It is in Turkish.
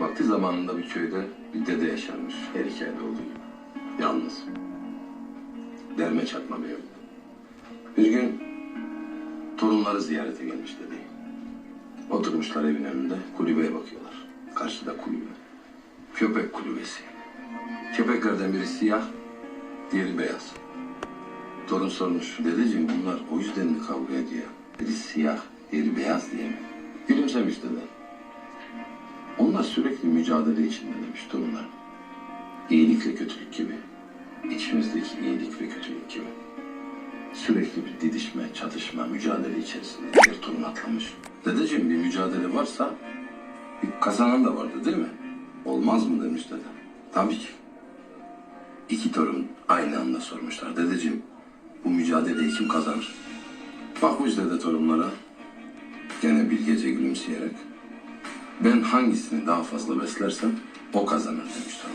Vakti zamanında bir köyde bir dede yaşarmış. Her hikayede olduğu gibi. Yalnız. Derme çatma bir ev. Bir gün torunları ziyarete gelmiş dedi. Oturmuşlar evin önünde kulübeye bakıyorlar. Karşıda kulübe. Köpek kulübesi. Köpeklerden biri siyah, diğeri beyaz. Torun sormuş, dedeciğim bunlar o yüzden mi kavga ediyor? Biri siyah, diğeri beyaz diye mi? Gülümsemiş dede. Onlar sürekli mücadele içinde demiş torunlar. İyilikle kötülük gibi. İçimizdeki iyilik ve kötülük gibi. Sürekli bir didişme, çatışma, mücadele içerisinde diğer torun atlamış. Dedeciğim bir mücadele varsa bir kazanan da vardı değil mi? Olmaz mı demiş dede. Tabii ki. İki torun aynı anda sormuşlar. Dedeciğim bu mücadeleyi kim kazanır? Bakmış dede torunlara. Gene bir gece gülümseyerek. Ben hangisini daha fazla beslersem o kazanır demiş torunlar.